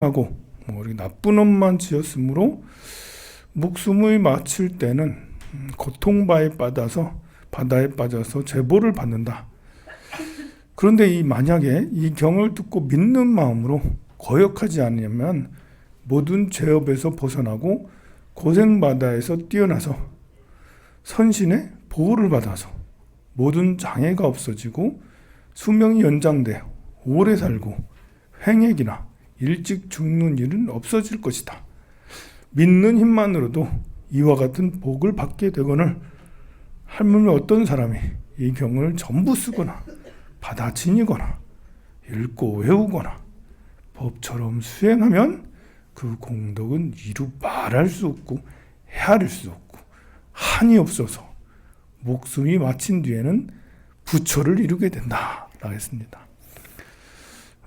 하고 뭐 나쁜 업만 지었으므로 목숨을 마칠 때는 음, 고통바에 빠져서 바다에 빠져서 제보를 받는다. 그런데 이 만약에 이 경을 듣고 믿는 마음으로 거역하지 않으면 모든 죄업에서 벗어나고 고생 바다에서 뛰어나서 선신의 보호를 받아서 모든 장애가 없어지고 수명이 연장돼 오래 살고 횡액이나 일찍 죽는 일은 없어질 것이다. 믿는 힘만으로도 이와 같은 복을 받게 되거늘 할머니 어떤 사람이 이 경을 전부 쓰거나 받아 지니거나 읽고 외우거나 법처럼 수행하면 그 공덕은 이루 말할 수 없고 헤아릴 수 없고 한이 없어서 목숨이 마친 뒤에는 부처를 이루게 된다. 라겠습니다.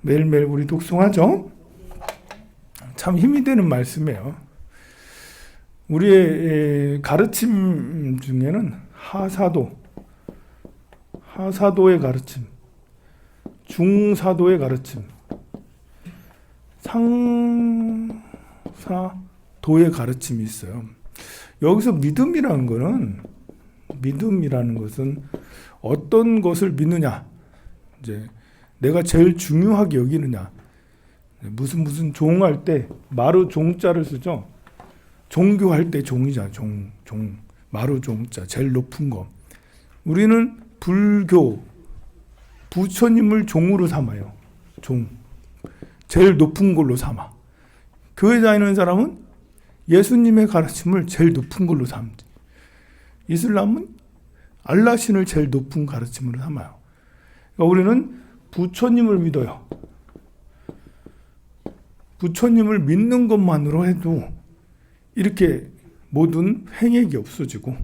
매일매일 우리 독송하죠? 참 힘이 되는 말씀이에요. 우리의 가르침 중에는 하사도, 하사도의 가르침, 중사도의 가르침, 상사도의 가르침이 있어요. 여기서 믿음이라는 것은 믿음이라는 것은 어떤 것을 믿느냐, 이제 내가 제일 중요하게 여기느냐, 무슨 무슨 종 할 때 마루 종자를 쓰죠. 종교할 때 종이자 종, 종 마루 종자 제일 높은 거. 우리는 불교 부처님을 종으로 삼아요. 종 제일 높은 걸로 삼아. 교회 다니는 사람은 예수님의 가르침을 제일 높은 걸로 삼지. 이슬람은 알라신을 제일 높은 가르침으로 삼아요. 그러니까 우리는 부처님을 믿어요. 부처님을 믿는 것만으로 해도 이렇게 모든 행액이 없어지고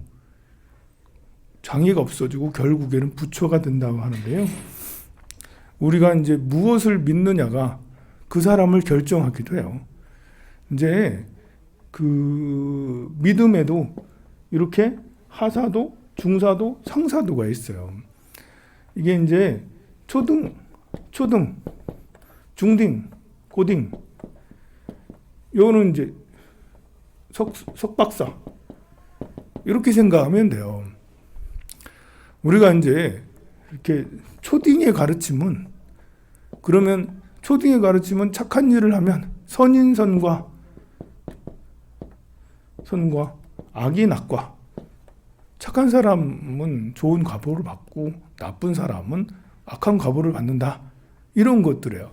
장애가 없어지고 결국에는 부처가 된다고 하는데요. 우리가 이제 무엇을 믿느냐가 그 사람을 결정하기도 해요. 이제 그 믿음에도 이렇게 하사도, 중사도, 상사도가 있어요. 이게 이제 초등, 초등, 중딩, 고딩, 요거는 이제 석, 석박사. 이렇게 생각하면 돼요. 우리가 이제 이렇게 초딩의 가르침은 그러면 초딩의 가르침은 착한 일을 하면 선인 선과 선과 악이 낙과 착한 사람은 좋은 과보를 받고 나쁜 사람은 악한 과보를 받는다. 이런 것들이에요.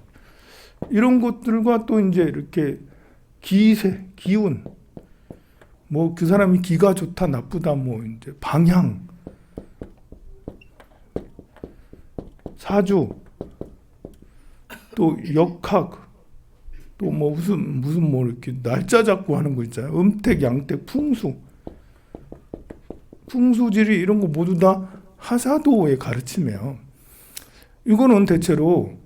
이런 것들과 또 이제 이렇게 기세, 기운, 뭐 그 사람이 기가 좋다, 나쁘다, 뭐 이제 방향, 사주, 또 역학, 또 뭐 무슨 무슨 뭐 이렇게 날짜 잡고 하는 거 있잖아요. 음택, 양택, 풍수, 풍수지리 이런 거 모두 다 하사도의 가르침이에요. 이거는 대체로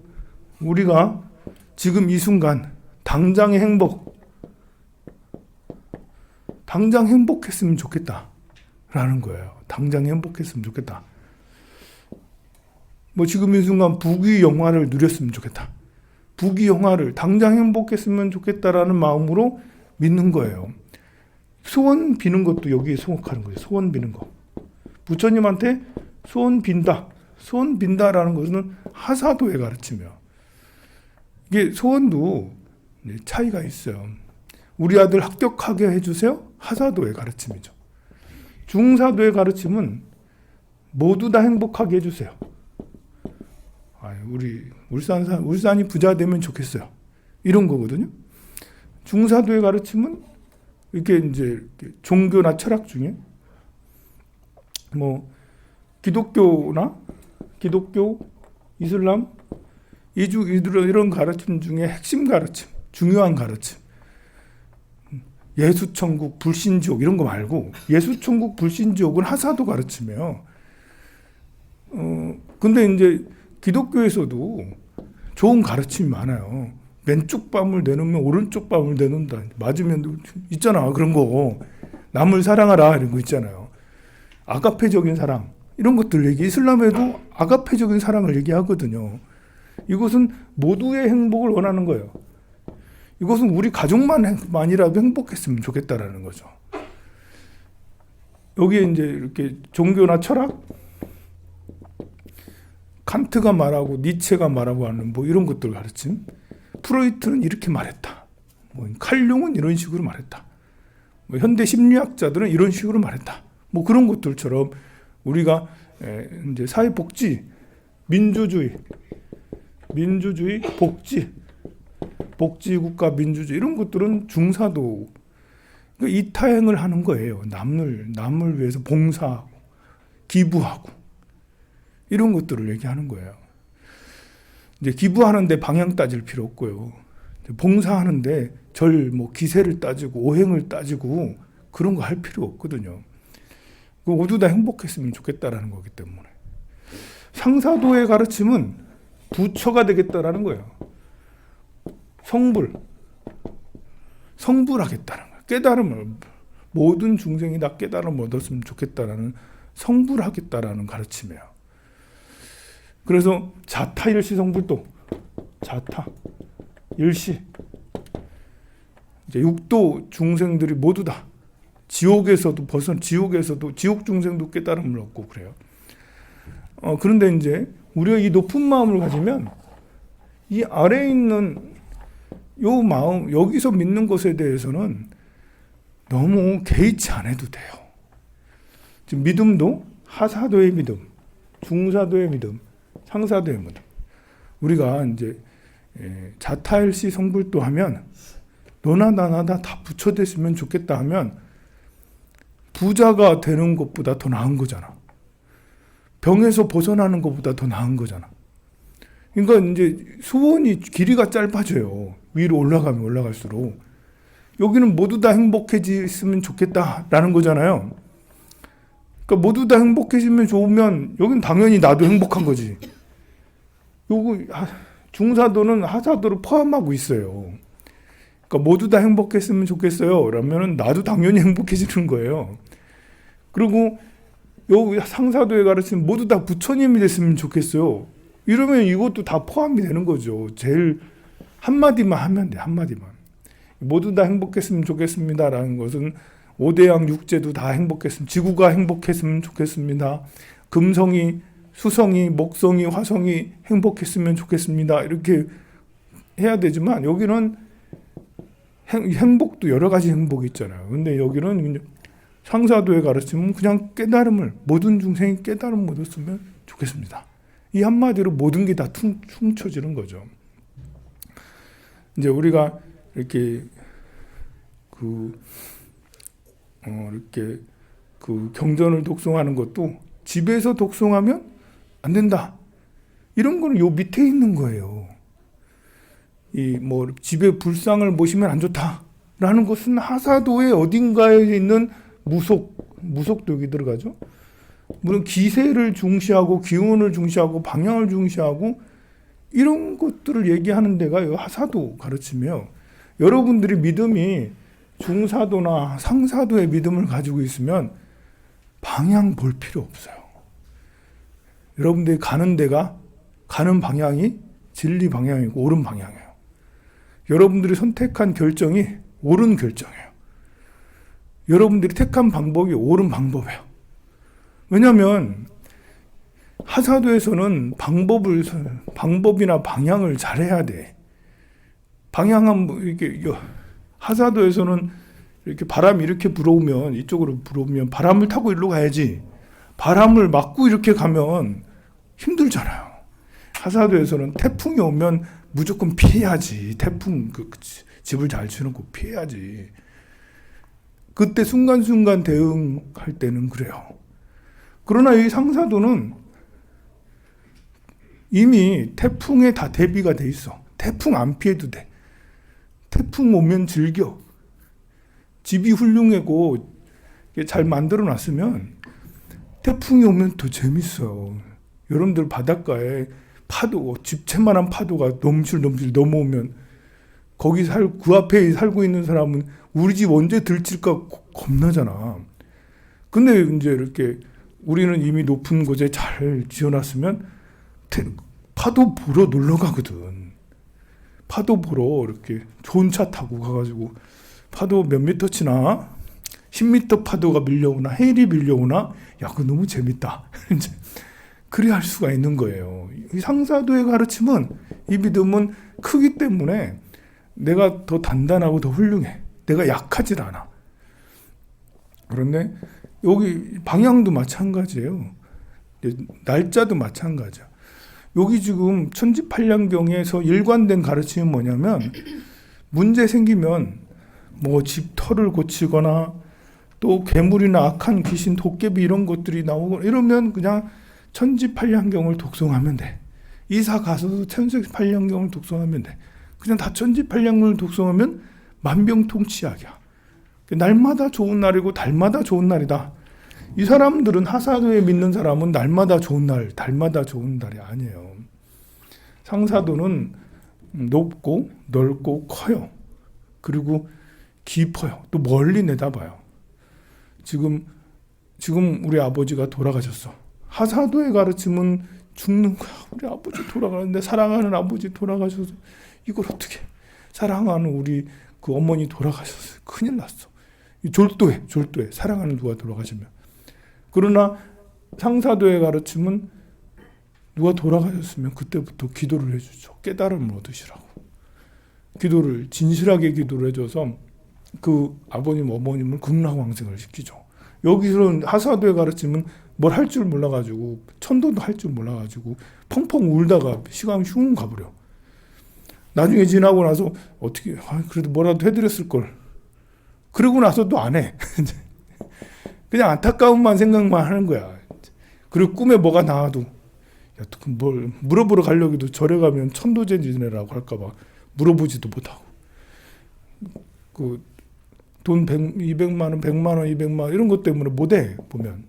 우리가 지금 이 순간 당장의 행복, 당장 행복했으면 좋겠다 라는 거예요. 당장 행복했으면 좋겠다. 뭐 지금 이 순간 부귀 영화를 누렸으면 좋겠다. 부귀 영화를 당장 행복했으면 좋겠다라는 마음으로 믿는 거예요. 소원 비는 것도 여기에 소속하는 거예요. 소원 비는 거. 부처님한테 소원 빈다. 소원 빈다라는 것은 하사도의 가르침이에요. 이게 소원도 차이가 있어요. 우리 아들 합격하게 해주세요. 하사도의 가르침이죠. 중사도의 가르침은 모두 다 행복하게 해주세요. 아, 우리 울산 사 울산이 부자 되면 좋겠어요. 이런 거거든요. 중사도의 가르침은 이렇게 이제 종교나 철학 중에 뭐 기독교나 기독교, 이슬람, 이주 이런 가르침 중에 핵심 가르침, 중요한 가르침. 예수천국, 불신지옥 이런 거 말고 예수천국, 불신지옥은 하사도 가르침이에요. 어, 근데 이제 기독교에서도 좋은 가르침이 많아요. 왼쪽 뺨을 내놓으면 오른쪽 뺨을 내놓는다. 맞으면 있잖아 그런 거. 남을 사랑하라 이런 거 있잖아요. 아가페적인 사랑 이런 것들 얘기. 이슬람에도 아가페적인 사랑을 얘기하거든요. 이것은 모두의 행복을 원하는 거예요. 이것은 우리 가족만이라도 행복했으면 좋겠다라는 거죠. 여기에 이제 이렇게 종교나 철학, 칸트가 말하고 니체가 말하고 하는 뭐 이런 것들 가르침. 프로이트는 이렇게 말했다. 뭐 칼융은 이런 식으로 말했다. 뭐 현대 심리학자들은 이런 식으로 말했다. 뭐 그런 것들처럼 우리가 에, 이제 사회복지, 민주주의, 민주주의, 복지, 복지국가 민주주의 이런 것들은 중사도 그 이타행을 하는 거예요. 남을 남을 위해서 봉사하고 기부하고 이런 것들을 얘기하는 거예요. 이제 기부하는데 방향 따질 필요 없고요. 봉사하는데 절 뭐 기세를 따지고 오행을 따지고 그런 거 할 필요 없거든요. 그 모두 다 행복했으면 좋겠다라는 거기 때문에 상사도의 가르침은 부처가 되겠다라는 거예요. 성불, 성불하겠다는 거예요. 깨달음을 모든 중생이 다 깨달음 얻었으면 좋겠다라는 성불하겠다라는 가르침이에요. 그래서 자타 일시 성불도 자타 일시 이제 육도 중생들이 모두 다 지옥에서도 벗어 지옥에서도 지옥 중생도 깨달음을 얻고 그래요. 어, 그런데 이제 우리가 이 높은 마음을 가지면 이 아래에 있는 요 마음 여기서 믿는 것에 대해서는 너무 개의치 안 해도 돼요. 지금 믿음도 하사도의 믿음, 중사도의 믿음, 상사도의 믿음. 우리가 이제 예, 자타일시 성불도 하면 너나 나나 다 부처됐으면 좋겠다 하면 부자가 되는 것보다 더 나은 거잖아. 병에서 벗어나는 것보다 더 나은 거잖아. 그러니까 이제 소원이 길이가 짧아져요. 위로 올라가면 올라갈수록 여기는 모두 다 행복해지면 좋겠다라는 거잖아요. 그러니까 모두 다 행복해지면 좋으면 여긴 당연히 나도 행복한 거지. 요거 중사도는 하사도를 포함하고 있어요. 그러니까 모두 다 행복했으면 좋겠어요. 그러면은 나도 당연히 행복해지는 거예요. 그리고 요 상사도에 가르치는 모두 다 부처님이 됐으면 좋겠어요. 이러면 이것도 다 포함이 되는 거죠. 제일 한마디만 하면 돼, 한마디만. 모두 다 행복했으면 좋겠습니다라는 것은 오대양 육제도 다 행복했으면, 지구가 행복했으면 좋겠습니다. 금성이, 수성이, 목성이, 화성이 행복했으면 좋겠습니다. 이렇게 해야 되지만 여기는 행, 복도 여러 가지 행복이 있잖아요. 근데 여기는 상사도에 가르치면 그냥 깨달음을 모든 중생이 깨달음 얻었으면 좋겠습니다. 이 한마디로 모든 게 다 퉁쳐지는 거죠. 이제 우리가 이렇게 그 어, 이렇게 그 경전을 독송하는 것도 집에서 독송하면 안 된다. 이런 거는 요 밑에 있는 거예요. 이 뭐 집에 불상을 모시면 안 좋다라는 것은 하사도의 어딘가에 있는 무속 무속도 여기 들어가죠. 물론 기세를 중시하고 기운을 중시하고 방향을 중시하고 이런 것들을 얘기하는 데가 하사도 가르치며 여러분들이 믿음이 중사도나 상사도의 믿음을 가지고 있으면 방향 볼 필요 없어요. 여러분들이 가는 데가 가는 방향이 진리 방향이고 옳은 방향이에요. 여러분들이 선택한 결정이 옳은 결정이에요. 여러분들이 택한 방법이 옳은 방법이에요. 왜냐하면 하사도에서는 방법을 방법이나 방향을 잘해야 돼. 방향은 뭐 이게 하사도에서는 이렇게 바람이 이렇게 불어오면 이쪽으로 불어오면 바람을 타고 일로 가야지. 바람을 막고 이렇게 가면 힘들잖아요. 하사도에서는 태풍이 오면 무조건 피해야지. 태풍 그 집을 잘 치놓고 피해야지. 그때 순간순간 대응할 때는 그래요. 그러나 이 상사도는 이미 태풍에 다 대비가 돼 있어. 태풍 안 피해도 돼. 태풍 오면 즐겨. 집이 훌륭하고 잘 만들어 놨으면 태풍이 오면 더 재밌어요. 여러분들 바닷가에 파도, 집채만한 파도가 넘실넘실 넘어오면 거기 살, 그 앞에 살고 있는 사람은 우리 집 언제 들칠까 겁나잖아. 근데 이제 이렇게 우리는 이미 높은 곳에 잘 지어놨으면 파도 보러 놀러 가거든. 파도 보러 이렇게 좋은 차 타고 가가지고 파도 몇 미터 치나 10미터 파도가 밀려오나 해일이 밀려오나 야 그거 너무 재밌다 이제 그래 할 수가 있는 거예요. 이 상사도의 가르침은 이 믿음은 크기 때문에 내가 더 단단하고 더 훌륭해. 내가 약하질 않아. 그런데 여기 방향도 마찬가지예요. 날짜도 마찬가지야. 여기 지금 천지팔량경에서 일관된 가르침이 뭐냐면 문제 생기면 뭐 집터를 고치거나 또 괴물이나 악한 귀신, 도깨비 이런 것들이 나오고 이러면 그냥 천지팔량경을 독송하면 돼. 이사 가서도 천지팔량경을 독송하면 돼. 그냥 다 천지팔량경을 독송하면 만병통치약이야. 날마다 좋은 날이고 달마다 좋은 날이다. 이 사람들은 하사도에 믿는 사람은 날마다 좋은 날, 달마다 좋은 날이 아니에요. 상사도는 높고 넓고 커요. 그리고 깊어요. 또 멀리 내다봐요. 지금 지금 우리 아버지가 돌아가셨어. 하사도의 가르침은 죽는 거야. 우리 아버지 돌아가는데 사랑하는 아버지 돌아가셔서 이걸 어떻게 사랑하는 우리 그 어머니 돌아가셨어. 큰일 났어. 이 졸도해, 졸도해. 사랑하는 누가 돌아가시면. 그러나 상사도의 가르침은 누가 돌아가셨으면 그때부터 기도를 해주죠. 깨달음을 얻으시라고. 기도를 진실하게 기도를 해줘서 그 아버님 어머님을 극락왕생을 시키죠. 여기서는 하사도의 가르침은 뭘 할 줄 몰라가지고 천도도 할 줄 몰라가지고 펑펑 울다가 시간이 슝 가버려. 나중에 지나고 나서 어떻게 아, 그래도 뭐라도 해드렸을 걸. 그러고 나서 또 안 해. 그냥 안타까움만 생각만 하는 거야. 그리고 꿈에 뭐가 나와도 야, 뭘 물어보러 가려고 해도 절에 가면 천도제 지내라고 할까 봐 물어보지도 못하고 그돈 200만 원, 100만 원, 200만 원 이런 것 때문에 못 해 보면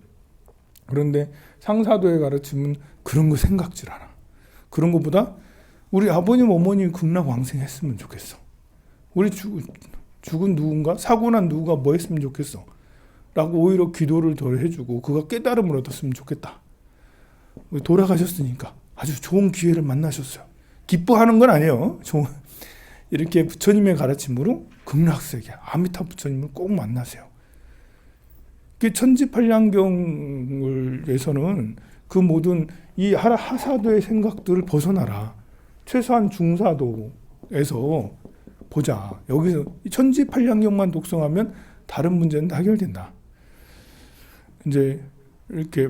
그런데 상사도에 가르치면 그런 거 생각질 않아. 그런 것보다 우리 아버님 어머님 극락 왕생했으면 좋겠어. 우리 죽, 죽은 누군가 사고 난 누가 뭐 했으면 좋겠어. 라고 오히려 기도를 덜 해주고 그가 깨달음을 얻었으면 좋겠다. 돌아가셨으니까 아주 좋은 기회를 만나셨어요. 기뻐하는 건 아니에요. 좋은 이렇게 부처님의 가르침으로 극락세계 아미타 부처님을 꼭 만나세요. 그 천지팔량경을에서는 그 모든 이 하사도의 생각들을 벗어나라. 최소한 중사도에서 보자. 여기서 천지팔량경만 독성하면 다른 문제는 다 해결된다. 이제 이렇게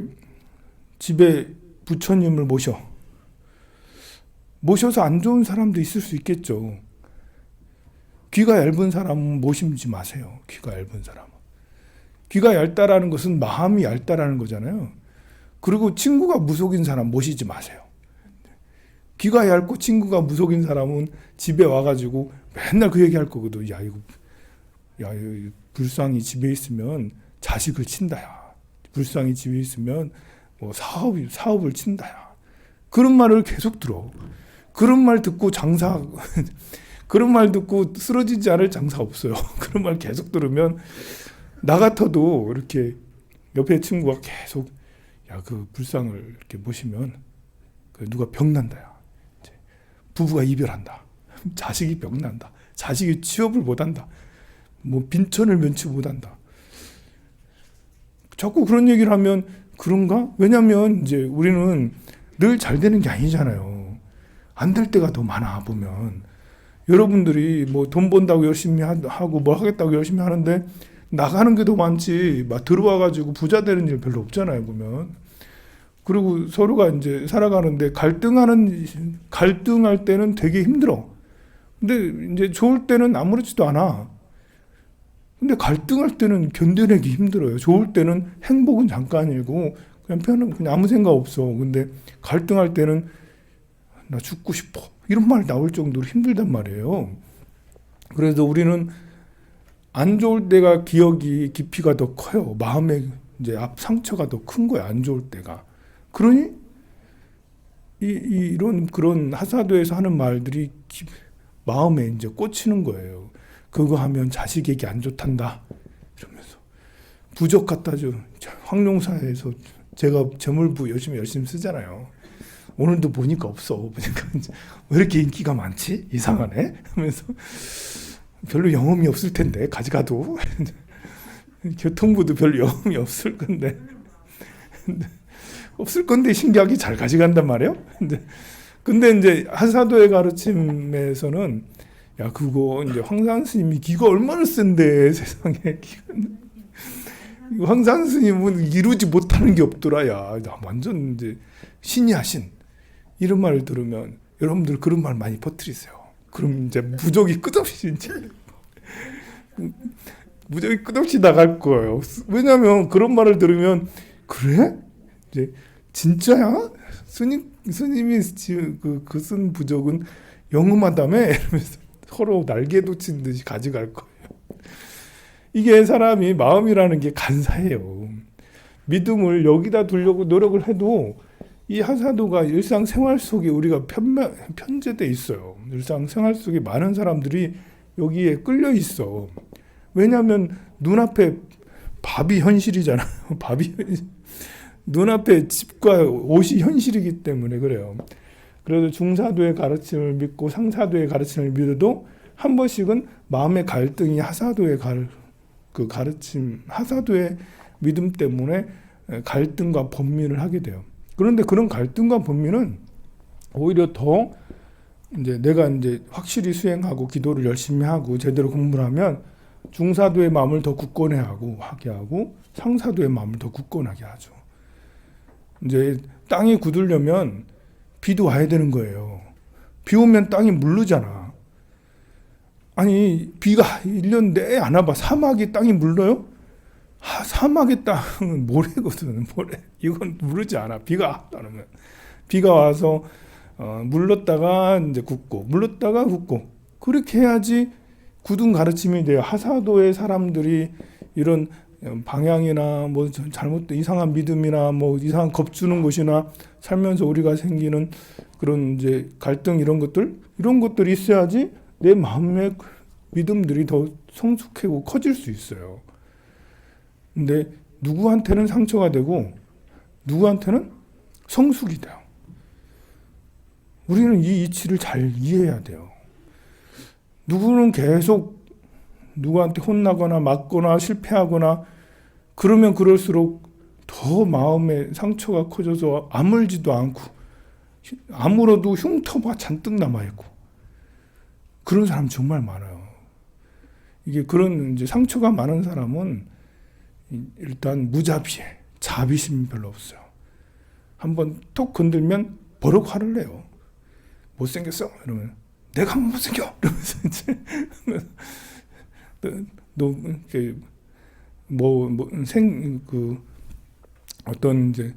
집에 부처님을 모셔 모셔서 안 좋은 사람도 있을 수 있겠죠. 귀가 얇은 사람은 모시지 마세요. 귀가 얇은 사람은. 귀가 얇다라는 것은 마음이 얇다라는 거잖아요. 그리고 친구가 무속인 사람 모시지 마세요. 귀가 얇고 친구가 무속인 사람은 집에 와가지고 맨날 그 얘기 할 거거든. 야, 이거, 야, 이거 불쌍히 집에 있으면 자식을 친다야. 불쌍히 집에 있으면 뭐 사업이, 사업을 친다야. 그런 말을 계속 들어. 그런 말 듣고 장사, 그런 말 듣고 쓰러지지 않을 장사 없어요. 그런 말 계속 들으면 나 같아도 이렇게 옆에 친구가 계속 야 그 불상을 이렇게 보시면 그 누가 병난다야. 부부가 이별한다. 자식이 병난다. 자식이 취업을 못한다. 뭐 빈천을 면치 못한다. 자꾸 그런 얘기를 하면 그런가? 왜냐면 이제 우리는 늘 잘 되는 게 아니잖아요. 안 될 때가 더 많아 보면 여러분들이 뭐 돈 번다고 열심히 하고 뭐 하겠다고 열심히 하는데 나가는 게 더 많지 막 들어와 가지고 부자 되는 일 별로 없잖아요 보면 그리고 서로가 이제 살아가는데 갈등하는 갈등할 때는 되게 힘들어 근데 이제 좋을 때는 아무렇지도 않아 근데 갈등할 때는 견뎌내기 힘들어요 좋을 때는 행복은 잠깐이고 그냥 편은 그냥 아무 생각 없어 근데 갈등할 때는 나 죽고 싶어 이런 말 나올 정도로 힘들단 말이에요. 그래서 우리는 안 좋을 때가 기억이 깊이가 더 커요. 마음의 이제 앞 상처가 더 큰 거야. 안 좋을 때가. 그러니 이, 이런 그런 하사도에서 하는 말들이 기, 마음에 이제 꽂히는 거예요. 그거 하면 자식에게 안 좋단다. 이러면서 부적 갖다 줘. 황룡사에서 제가 재물부 열심히 열심히 쓰잖아요. 오늘도 보니까 없어. 보니까 왜 이렇게 인기가 많지? 이상하네. 하면서 별로 영험이 없을 텐데 가져가도 교통부도 별로 영험이 없을 건데 없을 건데 신기하게 잘 가져간단 말이에요. 근데 이제 하사도의 가르침에서는 야 그거 이제 황산 스님이 기가 얼마나 센데 세상에. 황산 스님은 이루지 못하는 게 없더라 야. 나 완전 이제 신이 하신. 이런 말을 들으면 여러분들 그런 말 많이 퍼뜨리세요. 그럼 이제 부족이 끝없이 이제 무적이 끝없이 나갈 거예요. 왜냐하면 그런 말을 들으면 그래? 이제 진짜야? 스님 스님이 그그쓴 부적은 영음하다며? 이러면서 서로 날개도 친 듯이 가져갈 거예요. 이게 사람이 마음이라는 게 간사해요. 믿음을 여기다 두려고 노력을 해도 이 하사도가 일상생활 속에 우리가 편제돼 있어요. 일상생활 속에 많은 사람들이 여기에 끌려 있어. 왜냐하면 눈앞에 밥이 현실이잖아요. 밥이 눈앞에 집과 옷이 현실이기 때문에 그래요. 그래도 중사도의 가르침을 믿고 상사도의 가르침을 믿어도 한 번씩은 마음의 갈등이 하사도의 가르, 그 가르침, 하사도의 믿음 때문에 갈등과 범민을 하게 돼요. 그런데 그런 갈등과 범민은 오히려 더 이제 내가 이제 확실히 수행하고 기도를 열심히 하고 제대로 공부를 하면 중사도의 마음을 더 굳건해 하고 하게 하고 상사도의 마음을 더 굳건하게 하죠. 이제 땅이 굳으려면 비도 와야 되는 거예요. 비 오면 땅이 물르잖아. 아니, 비가 1년 내에 안 와봐. 사막이 땅이 물러요? 아, 사막의 땅은 모래거든, 모래. 이건 물르지 않아. 비가 안 오면. 비가 와서, 어, 물렀다가 이제 굳고, 물렀다가 굳고. 그렇게 해야지 굳은 가르침이 돼요. 하사도의 사람들이 이런 방향이나 뭐 잘못된 이상한 믿음이나 뭐 이상한 겁주는 것이나 살면서 우리가 생기는 그런 이제 갈등 이런 것들 이런 것들이 있어야지 내 마음의 믿음들이 더 성숙하고 커질 수 있어요. 근데 누구한테는 상처가 되고 누구한테는 성숙이 돼요. 우리는 이 이치를 잘 이해해야 돼요. 누구는 계속 누구한테 혼나거나 맞거나 실패하거나 그러면 그럴수록 더 마음에 상처가 커져서 아물지도 않고 아물어도 흉터가 잔뜩 남아 있고 그런 사람 정말 많아요. 이게 그런 이제 상처가 많은 사람은 일단 무자비해 자비심이 별로 없어요. 한번 톡 건들면 버럭 화를 내요. 못생겼어? 이러면 내가 못생겨? 이러면서 이제 너, 뭐, 뭐, 생, 그, 어떤 이제,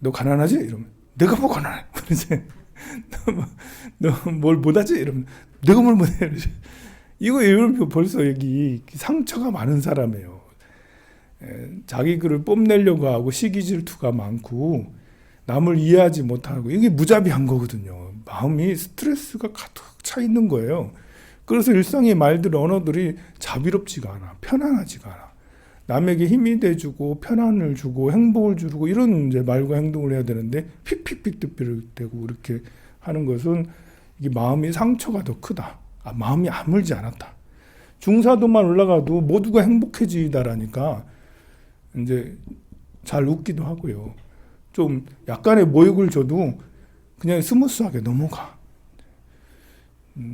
너 가난하지? 이러면, 내가 뭐 가난해? 이제, 너뭘 못하지? 이러면, 내가 뭘 못해? 이러지. 이거 이러면 벌써 여기 상처가 많은 사람이에요. 에, 자기 글을 뽐내려고 하고 시기 질투가 많고, 남을 이해하지 못하고, 이게 무자비한 거거든요. 마음이 스트레스가 가득 차 있는 거예요. 그래서 일상의 말들, 언어들이 자비롭지가 않아. 편안하지가 않아. 남에게 힘이 돼주고 편안을 주고 행복을 주고 이런 이제 말과 행동을 해야 되는데 픽픽픽 되고 이렇게 하는 것은 이게 마음의 상처가 더 크다. 아, 마음이 아물지 않았다. 중사도만 올라가도 모두가 행복해지다라니까 이제 잘 웃기도 하고요. 좀 약간의 모욕을 줘도 그냥 스무스하게 넘어가.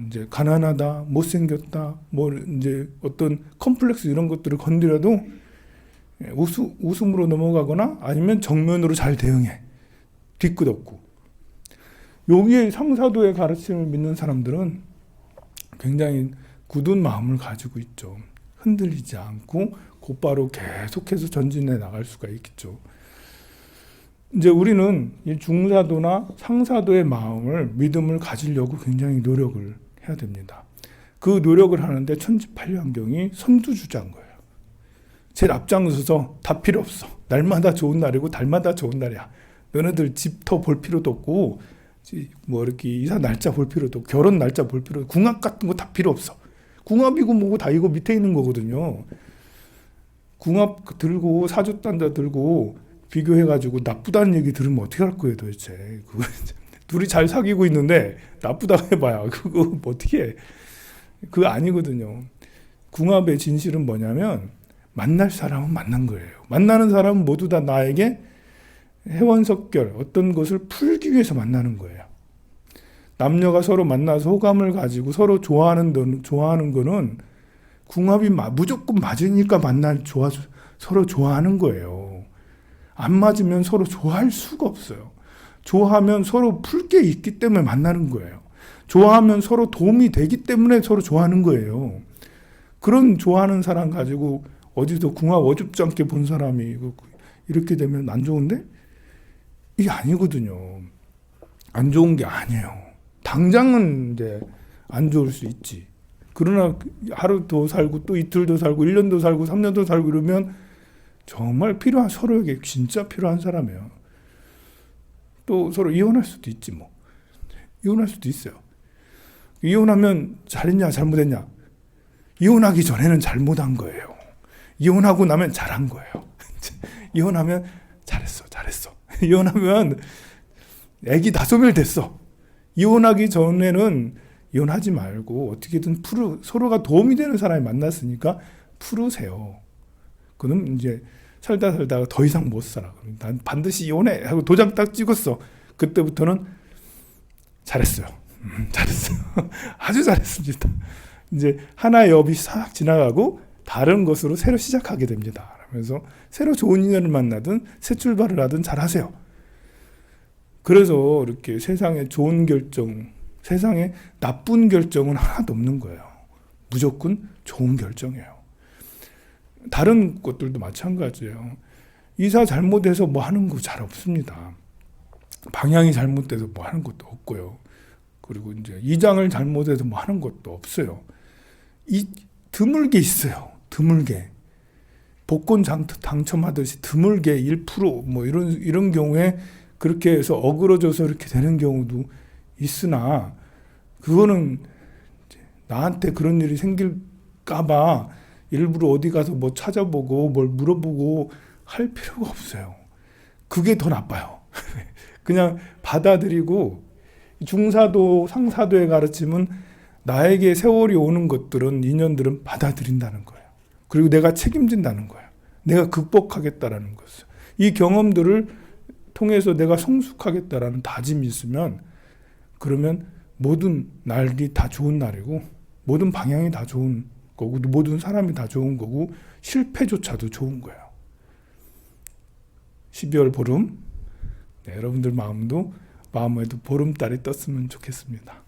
이제 가난하다, 못생겼다, 뭐 이제 어떤 컴플렉스 이런 것들을 건드려도 웃음, 웃음으로 넘어가거나 아니면 정면으로 잘 대응해. 뒤끝 없고. 여기에 상사도의 가르침을 믿는 사람들은 굉장히 굳은 마음을 가지고 있죠. 흔들리지 않고 곧바로 계속해서 전진해 나갈 수가 있겠죠. 이제 우리는 이 중사도나 상사도의 마음을 믿음을 가지려고 굉장히 노력을 해야 됩니다. 그 노력을 하는데 천지팔려경이 선두주자인 거예요. 제일 앞장서서 다 필요 없어. 날마다 좋은 날이고 달마다 좋은 날이야. 너네들 집터 볼 필요도 없고 뭐 이렇게 이사 날짜 볼 필요도 결혼 날짜 볼 필요 궁합 같은 거 다 필요 없어. 궁합이고 뭐고 다 이거 밑에 있는 거거든요. 궁합 들고 사주단자 들고 비교해가지고 나쁘다는 얘기 들으면 어떻게 할 거예요 도대체. 그거 둘이 잘 사귀고 있는데 나쁘다고 해봐야 그거 뭐 어떻게 해. 그거 아니거든요. 궁합의 진실은 뭐냐면 만날 사람은 만난 거예요. 만나는 사람은 모두 다 나에게 해원석결 어떤 것을 풀기 위해서 만나는 거예요. 남녀가 서로 만나서 호감을 가지고 서로 좋아하는 돈- 좋아하는 거는 궁합이 마- 무조건 맞으니까 만날 좋아 서로 좋아하는 거예요. 안 맞으면 서로 좋아할 수가 없어요. 좋아하면 서로 풀 게 있기 때문에 만나는 거예요. 좋아하면 서로 도움이 되기 때문에 서로 좋아하는 거예요. 그런 좋아하는 사람 가지고 어디서 궁합 어줍지 않게 본 사람이 이거 이렇게 되면 안 좋은데 이게 아니거든요. 안 좋은 게 아니에요. 당장은 이제 안 좋을 수 있지. 그러나 하루 더 살고 또 이틀 더 살고 1년 더 살고 3년 더 살고 이러면 정말 필요한 서로에게 진짜 필요한 사람이에요. 또 서로 이혼할 수도 있지 뭐. 이혼할 수도 있어요. 이혼하면 잘했냐 잘못했냐? 이혼하기 전에는 잘못한 거예요. 이혼하고 나면 잘한 거예요. 이혼하면 잘했어, 잘했어. 이혼하면 애기 다 소멸 됐어. 이혼하기 전에는 이혼하지 말고 어떻게든 풀어 서로가 도움이 되는 사람이 만났으니까 풀으세요. 그럼 이제 살다 살다가 더 이상 못 살아. 난 반드시 이혼해 하고 도장 딱 찍었어. 그때부터는 잘했어요. 음, 잘했어요. 아주 잘했습니다. 이제 하나의 업이 싹 지나가고 다른 것으로 새로 시작하게 됩니다. 그러면서 새로 좋은 인연을 만나든 새 출발을 하든 잘 하세요. 그래서 이렇게 세상에 좋은 결정, 세상에 나쁜 결정은 하나도 없는 거예요. 무조건 좋은 결정이에요. 다른 것들도 마찬가지예요. 이사 잘못해서 뭐 하는 거 잘 없습니다. 방향이 잘못돼서 뭐 하는 것도 없고요. 그리고 이제 이장을 잘못해서 뭐 하는 것도 없어요. 이 드물게 있어요. 드물게 복권 장, 당첨하듯이 드물게 1%뭐 이런 이런 경우에 그렇게 해서 어그러져서 이렇게 되는 경우도 있으나 그거는 나한테 그런 일이 생길까봐 일부러 어디 가서 뭐 찾아보고 뭘 물어보고 할 필요가 없어요. 그게 더 나빠요. 그냥 받아들이고 중사도 상사도의 가르침은 나에게 세월이 오는 것들은 인연들은 받아들인다는 거예요. 그리고 내가 책임진다는 거예요. 내가 극복하겠다라는 것을. 이 경험들을 통해서 내가 성숙하겠다라는 다짐이 있으면 그러면 모든 날이 다 좋은 날이고 모든 방향이 다 좋은 거고 모든 사람이 다 좋은 거고 실패조차도 좋은 거예요. 12월 보름 네, 여러분들 마음도 마음에도 보름달이 떴으면 좋겠습니다.